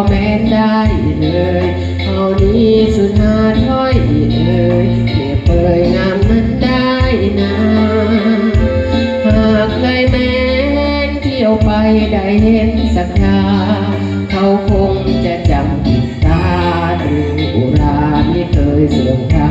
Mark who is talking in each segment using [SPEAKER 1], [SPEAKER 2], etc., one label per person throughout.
[SPEAKER 1] พอแม่นได้เลยเอานี้สุดหาถ้อยเลยเก็บเปยน้ำมันได้นะหากใครแม่นเที่ยวไปได้เห็นสักดาเขาคงจะจำติดตาหรืออุราที่เคยเสื่อมคา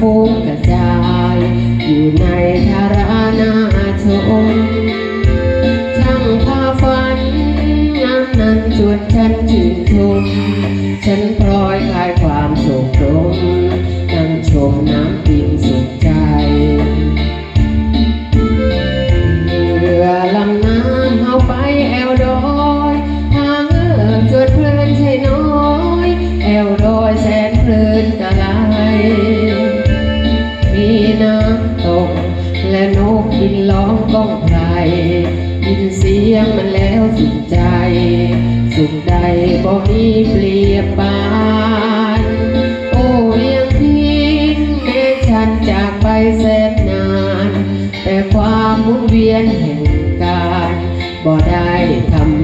[SPEAKER 1] พงกระจาย อยู่ในทารานาชมช่างพาฝันงามนั้นชวนฉันชื่นชม ฉันพลอยคลายความโศกตรมนั่งชมน้ำปิงสุขใจ เรือลำน้ำเอาไปแอวดอยทางเอิบจวดเพลินใช่น้อย แอวดอยแสนเพลินกะไลมี กบินล้องก้องไพรยินเสียงมันแล้วสุขใจ สุขใดบ่มีเปลี่ยนปานโอ้เวียงพินแม้ฉันจากไปแสนนาน แต่ความมุนเวียนแห่งการบ่ได้ทำ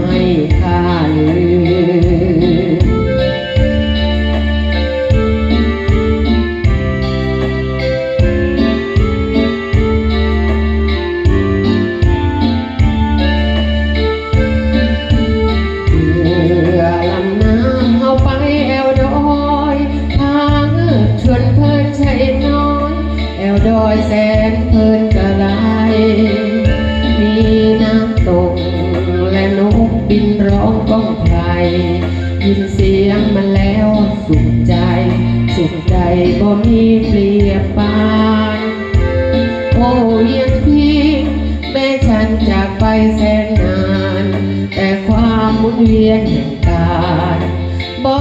[SPEAKER 1] วดอยแสนเพลินกระไรมีน้ำตกและนกบินร้องก้องไพรยินเสียงมันแล้วสุขใจ สุขใดบ่มีเปรียบปาน โอ้เวียนพี่แม้ฉันจากไปแสนนาน แต่ความหมุนเวียนแห่งกาลบ่